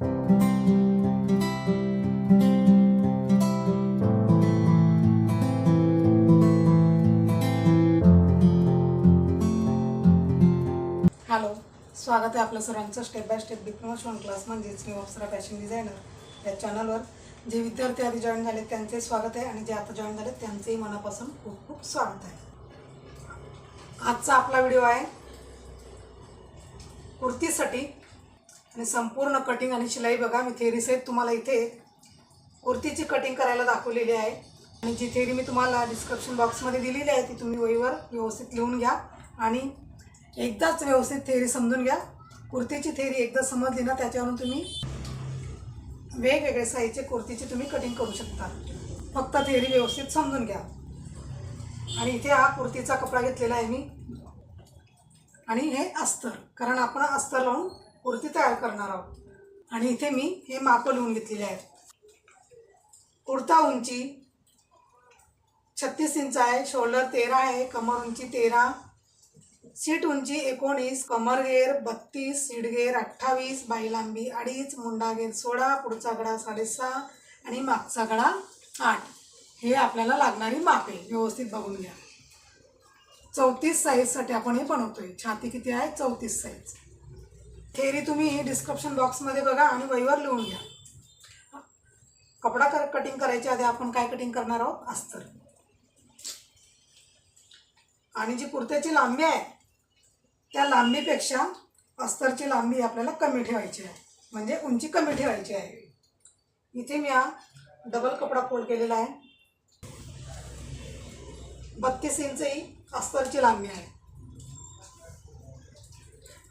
Hello स्वागत आहे आपलं सर्वांचं स्टेप बाय स्टेप डिप्लोमा शिवण क्लास म्हणजेच मी अप्सरा फॅशन डिझायनर या चॅनलवर जे विद्यार्थी आधी जॉईन झाले त्यांचे स्वागत आहे आणि जे आता जॉईन झाले त्यांचेही मनापासून खूप खूप स्वागत आहे. आजचा आपला व्हिडिओ आहे कुर्तीसाठी आणि संपूर्ण कटिंग आणि शिलाई बघा मी थेरी सहित तुम्हाला इथे कुर्तीची कटिंग करायला दाखवलेली आहे. आणि जी थेरी मी तुम्हाला डिस्क्रिप्शन बॉक्समध्ये दिलेली आहे ती तुम्ही वहीवर व्यवस्थित लिहून घ्या आणि एकदाच व्यवस्थित थेरी समजून घ्या. कुर्तीची थेरी एकदा समजली ना त्याच्यावरून तुम्ही वेगवेगळे साईजचे कुर्तीची तुम्ही कटिंग करू शकता. फक्त थेरी व्यवस्थित समजून घ्या. आणि इथे हा कुर्तीचा कपडा घेतलेला आहे मी. आणि हे अस्तर कारण आपण अस्तर लावून कुर्ती तयार करणार आहोत. आणि इथे मी हे मापं लिहून घेतलेले आहेत. कुर्ता उंची छत्तीस इंच आहे शोल्डर तेरा आहे कमर उंची तेरा सीट उंची एकोणीस कमरघेर बत्तीस सीटगेर अठ्ठावीस बाई लांबी अडीच मुंडागेर सोळा पुढचा गडा साडेसहा आणि मागचा गडा आठ. हे आपल्याला लागणारी मापे. व्यवस्थित बघून घ्या. चौतीस साईजसाठी आपण हे बनवतोय. छाती किती आहे? चौतीस साईज थेरी तुम्ही डिस्क्रिप्शन बॉक्समध्ये बघा आणि वहीवर लिहून घ्या. कपडा कर कटिंग करायच्या आधी आपण काय कटिंग करणार आहोत? अस्तर. आणि जी कुर्त्याची लांबी आहे त्या लांबीपेक्षा अस्तरची लांबी आपल्याला कमी ठेवायची आहे. म्हणजे उंची कमी ठेवायची आहे. इथे मी हा डबल कपडा फोल्ड केलेला आहे. बत्तीस इंच ही अस्तरची लांबी आहे.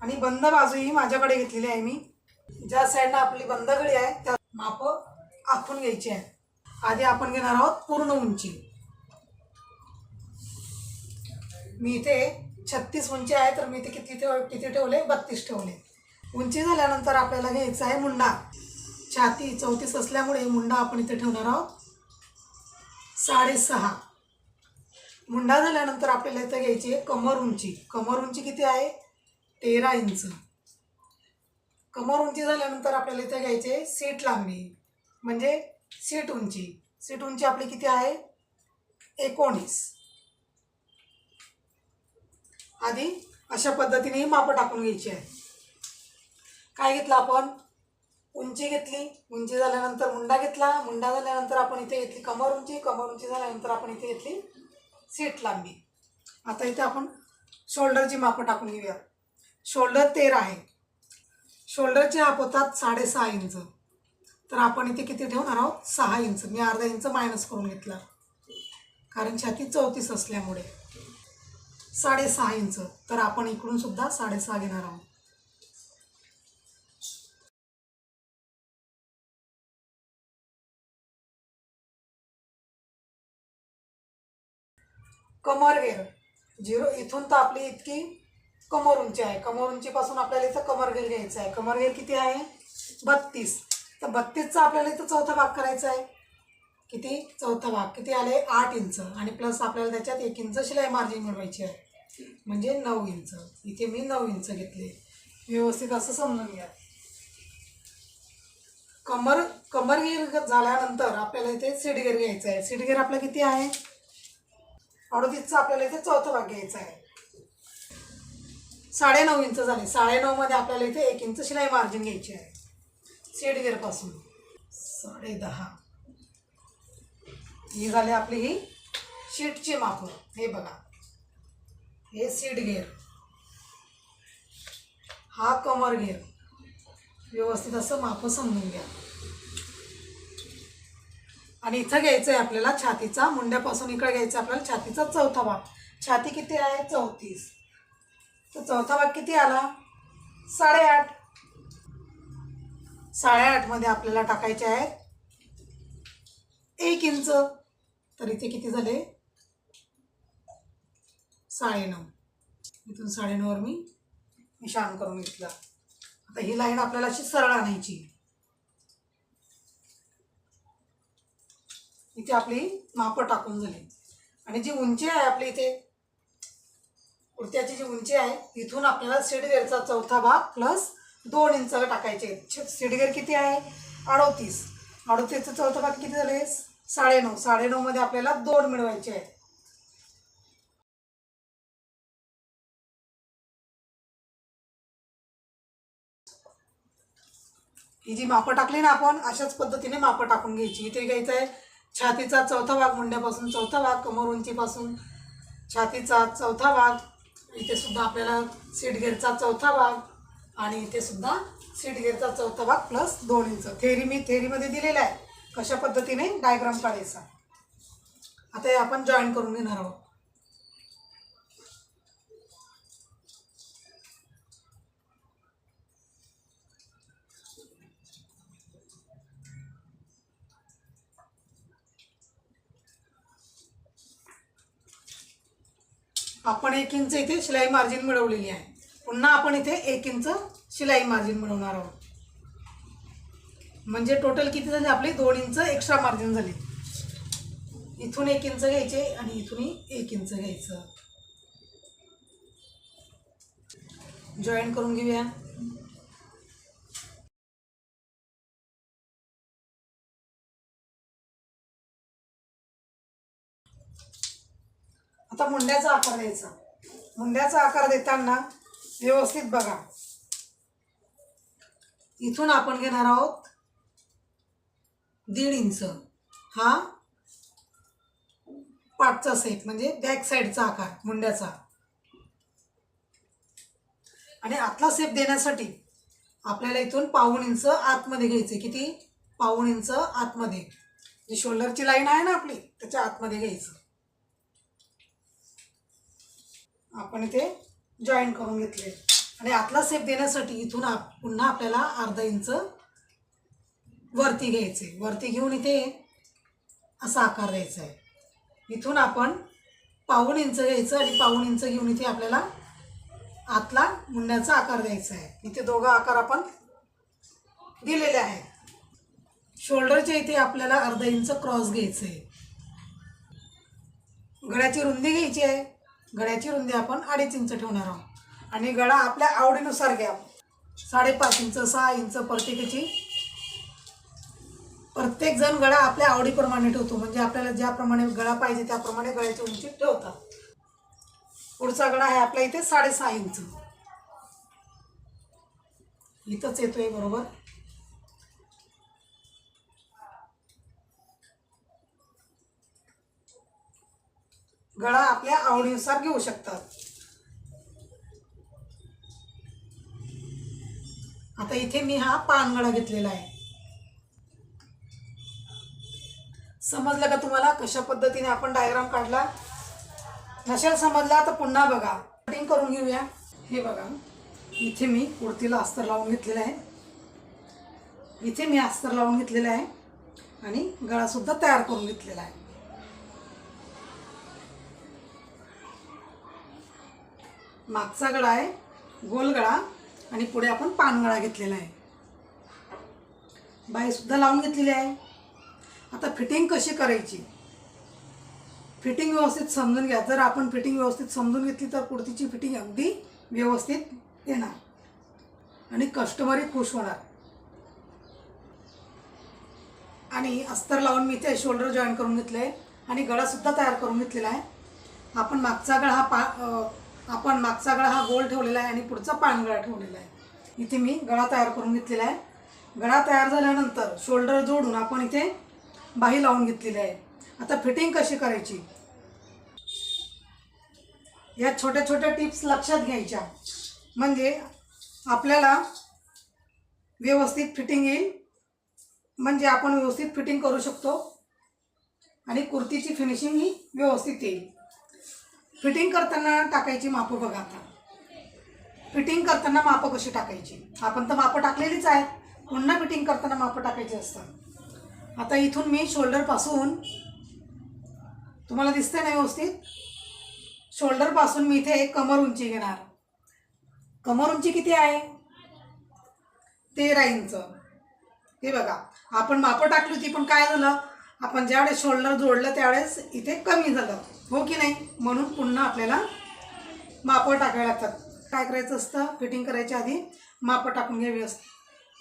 आणि बंद बाजू ही माझ्याकडे घेतलेली आहे मी. ज्या साईडला आपली बंद गळी आहे त्या माप आखून घ्यायची आहे. आधी आपण घेणार आहोत पूर्ण उंची. मी इथे छत्तीस उंची आहे तर मी इथे किती ठेव किती ठेवले? बत्तीस ठेवले. उंची झाल्यानंतर आपल्याला घ्यायचा आहे मुंडा. छाती चौतीस असल्यामुळे मुंडा आपण इथे ठेवणार आहोत. साडेसहा. मुंडा झाल्यानंतर आपल्याला इथं घ्यायची आहे कमर उंची. कमर उंची किती आहे? तेरा इंच. कमर उंची झाल्यानंतर आपल्याला इथं घ्यायचे सीट लांबी. म्हणजे सीट उंची. सीट उंची आपली किती आहे? एकोणीस. आधी अशा पद्धतीने ही मापं टाकून घ्यायची आहे. काय घेतलं आपण? उंची घेतली. उंची झाल्यानंतर मुंडा घेतला. मुंडा झाल्यानंतर आपण इथे घेतली कमर उंची. कमर उंची झाल्यानंतर आपण इथे घेतली सीट लांबी. आता इथे आपण शोल्डरची मापं टाकून घेऊया. शोल्डर तेरा आहे. शोल्डरचे हाप होतात साडेसहा इंच. तर आपण इथे किती ठेवणार आहोत? सहा इंच. मी अर्धा इंच मायनस करून घेतला. कारण छाती चौतीस असल्यामुळे. साडेसहा इंच. तर आपण इकडून सुद्धा साडेसहा घेणार आहोत. कमर वेर झिरो इथून तर आपली इतकी कमर उंची आहे. कमर उंचीपासून आपल्याला इथं कमर घ्यायचा घ्यायचं आहे. कमर किती आहे? बत्तीस. तर बत्तीसचा आपल्याला इथं चौथा भाग करायचा आहे. किती? चौथा भाग. किती आले आठ इंच. आणि प्लस आपल्याला त्याच्यात एक इंच शिलाई मार्जिन मिळवायची आहे. म्हणजे नऊ इंच. इथे मी नऊ इंच घेतले. व्यवस्थित असं समजून घ्या. कमर कमर घेर झाल्यानंतर आपल्याला इथे सीडगेर घ्यायचं आहे. सीडगेर आपला किती आहे? अडोतीसचा आपल्याला इथे चौथा भाग घ्यायचा आहे. साडेनऊ इंच झाले. साडेनऊमध्ये आपल्याला इथे एक इंच शिलाई मार्जिन घ्यायची आहे. सीडगेरपासून. साडे दहा ही झाली आपली ही शीटची माप. हे बघा. हे सीट घेर हा कमर घेर व्यवस्थित असं माप समजून घ्या. आणि इथं घ्यायचं आहे आपल्याला छातीचा मुंड्यापासून इकडे घ्यायचं आपल्याला छातीचा चौथा भाग. छाती किती आहे? चौतीस. तर चौथा भाग किती आला? साडेआठ. साडेआठमध्ये आपल्याला टाकायचे आहेत. एक इंच. तर इथे किती झाले? साडेनऊ. इथून साडेनऊवर मी निशाण करून घेतला. आता ही लाईन आपल्याला अशी सरळ आणायची. इथे आपली मापं टाकून झाली. आणि जी उंची आहे आपली इथे कुर्त्याची जी उंची आहे तिथून आपल्याला सिडगेरचा चौथा भाग प्लस दोन इंचाला टाकायचे सिडगेर किती आहे? अडोतीस. अडोतीसचा चौथा भाग किती झाले? साडेनऊ. साडेनऊमध्ये आपल्याला दोन मिळवायचे आहेत. ही जी मापं टाकली ना आपण अशाच पद्धतीने मापं टाकून घ्यायची. इथे घ्यायचं आहे छातीचा चौथा भाग मुंड्यापासून चौथा भाग कमर उंचीपासून छातीचा चौथा भाग इथे सुद्धा आपल्याला सीट घेरचा चौथा भाग आणि इथे सुद्धा सीट घेरचा चौथा भाग प्लस दोन इंच थेरी मी थेरीमध्ये दिलेला आहे. कशा पद्धतीने? डायग्राम काढायचा. आता हे आपण जॉईन करून घेणार आहोत. आपण एक इंच इथे शिलाई मार्जिन मिळवलेली आहे. पुन्हा आपण इथे एक इंच शिलाई मार्जिन मिळवणार आहोत. म्हणजे टोटल किती झाले आपले? दोन इंच एक्स्ट्रा मार्जिन झाले. इथून एक इंच घ्यायचे आणि इथूनही एक इंच घ्यायचं. जॉईन करून घेऊया. मुंड्याचा आकार द्यायचा. मुंड्याचा आकार देताना व्यवस्थित बघा. इथून आपण घेणार आहोत दीड इंच. हा? पाठचा सेट म्हणजे बॅक साईडचा आकार मुंड्याचा. आणि आतला सेप देण्यासाठी आपल्याला इथून पाऊण इंच आतमध्ये घ्यायचे. किती? पाऊण इंच आतमध्ये. जी शोल्डरची लाईन आहे ना आपली त्याच्या आतमध्ये घ्यायचं. आपण इथे जॉईन करून घेतले. आणि आतला सेप देण्यासाठी इथून आप पुन्हा आपल्याला अर्धा इंच वरती घ्यायचे. वरती घेऊन इथे असा आकार द्यायचा आहे. इथून आपण पाऊण इंच घ्यायचं आणि पाऊण इंच घेऊन इथे आपल्याला आतला मुंड्याचा आकार द्यायचा आहे. इथे दोघं आकार आपण दिलेले आहेत. शोल्डरच्या इथे आपल्याला अर्धा इंच क्रॉस घ्यायचं आहे. गळ्याची रुंदी घ्यायची आहे. गळ्याची रुंदी आपण अडीच इंच ठेवणार आहोत. आणि गळा आपल्या आवडीनुसार घ्या. साडेपाच इंच सहा इंच प्रत्येकाची. प्रत्येक जण गळा आपल्या आवडीप्रमाणे ठेवतो. म्हणजे आपल्याला ज्याप्रमाणे गळा पाहिजे त्याप्रमाणे गळ्याची उंची ठेवतात. पुढचा गळा आहे आपल्या इथे साडेसहा इंच. इथंच येतोय बरोबर गळा आपल्या आवडीनुसार घेऊ शकतात. आता इथे मी हा पानगळा घेतलेला आहे. समजलं का तुम्हाला? कशा पद्धतीने आपण डायग्राम काढला? नसेल समजला तर पुन्हा बघा. कटिंग करून घेऊया. हे बघा. इथे मी कुर्तीला अस्तर लावून घेतलेलं आहे. इथे मी अस्तर लावून घेतलेलं आहे. आणि गळासुद्धा तयार करून घेतलेला आहे. मागचा गळा आहे गोल गळा आणि पुढे आपण पानगळा घेतलेला आहे. बाईसुद्धा लावून घेतलेली आहे. आता फिटिंग कशी करायची? फिटिंग व्यवस्थित समजून घ्या. जर आपण फिटिंग व्यवस्थित समजून घेतली तर कुर्तीची फिटिंग अगदी व्यवस्थित येणार. आणि कस्टमरही खुश होणार. आणि अस्तर लावून मी ते शोल्डर जॉईन करून घेतले आहे आणि गळासुद्धा तयार करून घेतलेला आहे. आपण मागचा गळा हा पा आपण मागचा गळा हा गोल ठेवलेला आहे आणि पुढचा पानगळा ठेवलेला आहे. इथे मी गळा तयार करून घेतलेला आहे. गळा तयार झाल्यानंतर शोल्डर जोडून आपण इथे बाही लावून घेतलेली आहे. आता फिटिंग कशी करायची? या छोट्या छोट्या टिप्स लक्षात घ्यायच्या. म्हणजे आपल्याला व्यवस्थित फिटिंग येईल. म्हणजे आपण व्यवस्थित फिटिंग करू शकतो. आणि कुर्तीची फिनिशिंग ही व्यवस्थित येईल. फिटिंग करताना टाकायची मापं बघा आता. फिटिंग करताना मापं कशी टाकायची? आपण तर मापं टाकलेलीच आहेत. पुन्हा फिटिंग करताना मापं टाकायची असतात. आता इथून मी शोल्डरपासून तुम्हाला दिसतंय ना व्यवस्थित? शोल्डरपासून मी इथे एक कमर उंची घेणार. कमर उंची किती आहे? तेरा इंच. हे बघा. आपण मापं टाकली होती पण काय झालं? आपण ज्यावेळेस शोल्डर जोडलं त्यावेळेस इथे कमी झालं. हो की नाही? म्हणून पुन्हा आपल्याला मापं टाकायला लागतात. काय करायचं असतं? फिटिंग करायच्या आधी मापं टाकून घ्यावी असते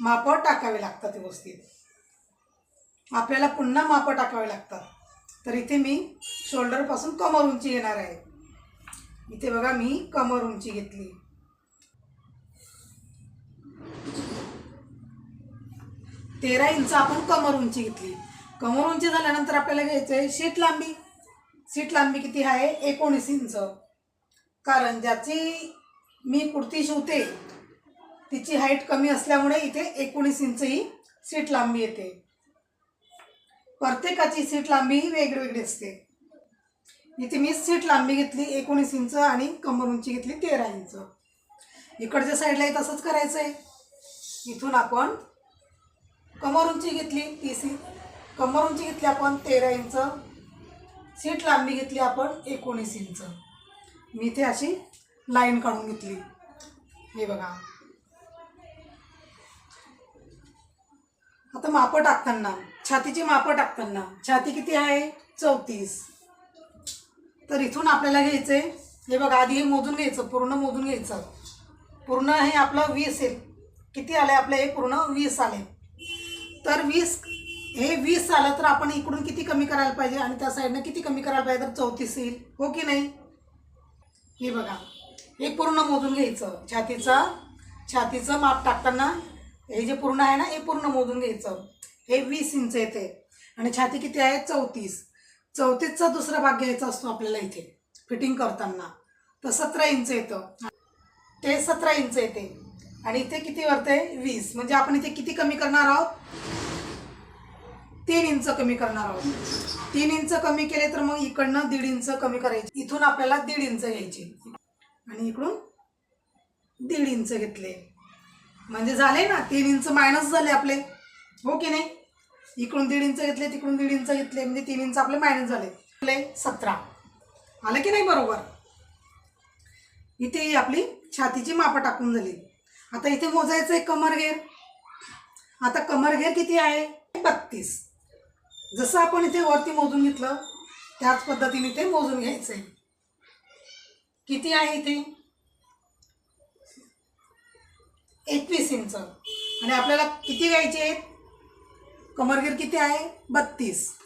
मापं टाकावे लागतात व्यवस्थित. आपल्याला पुन्हा मापं टाकावे लागतात. तर इथे मी शोल्डरपासून कमर उंची घेणार आहे. इथे बघा मी कमर उंची घेतली. तेरा इंच आपण कमर उंची घेतली. कमर उंची झाल्यानंतर आपल्याला घ्यायचं आहे शीट लांबी. सीट लांबी किती आहे? एकोणीस इंच. कारण ज्याची मी कुर्ती शिवते तिची हाईट कमी असल्यामुळे इथे एकोणीस इंच ही सीट लांबी येते. प्रत्येकाची सीट लांबी ही वेगवेगळी असते. इथे मी सीट लांबी घेतली एकोणीस इंच आणि कमर उंची घेतली तेरा इंच. इकडच्या साईडला तसंच करायचं आहे इथून आपण कमर उंची घेतली तीस इंच. कमर उंची घेतली आपण तेरा इंच. सीट लांबी घेतली आपण एकोणीस इंच. मी इथे अशी लाईन काढून घेतली. हे बघा. आता मापं टाकताना छातीची मापं टाकताना छाती किती आहे? चौतीस. तर इथून आपल्याला घ्यायचं आहे हे बघा आधी हे मोजून घ्यायचं पूर्ण मोजून घ्यायचं. पूर्ण हे आपलं वीस आहे. किती आले आपले हे? पूर्ण वीस आले तर वीस हे वीस आलं तर आपण इकडून किती कमी करायला पाहिजे आणि त्या साईडनं किती कमी करायला पाहिजे तर चौतीस येईल. हो की नाही? हे बघा. हे पूर्ण मोजून घ्यायचं. छातीचं छातीचं माप टाकताना हे जे पूर्ण आहे ना हे पूर्ण मोजून घ्यायचं. हे वीस इंच येते. आणि छाती किती आहे? चौतीस. चौतीसचा दुसरा भाग घ्यायचा असतो आपल्याला इथे फिटिंग करताना. तर सतरा इंच येतं. ते सतरा इंच येते. आणि इथे किती वरते? वीस. म्हणजे आपण इथे किती कमी करणार आहोत? तीन इंच कमी करणार आहोत. तीन इंच कमी केले तर मग इकडनं दीड इंच कमी करायचे. इथून आपल्याला दीड इंच घ्यायचे. आणि इकडून दीड इंच घेतले. म्हणजे झाले ना तीन इंच मायनस झाले आपले. हो की नाही? इकडून दीड इंच घेतले तिकडून दीड इंच घेतले. म्हणजे तीन इंच आपले मायनस झाले. आपले सतरा. आलं की नाही बरोबर? इथे आपली छातीची मापं टाकून झाली. आता इथे मोजायचं आहे कमर घेर. आता कमर घेर किती आहे? बत्तीस. जसं आपण इथे वरती मोजून घेतलं त्याच पद्धतीने ते मोजून घ्यायचं आहे किती आहे इथे? एकवीस इंच. आणि आपल्याला किती घ्यायचे आहेत? कमरगीर किती आहे? बत्तीस.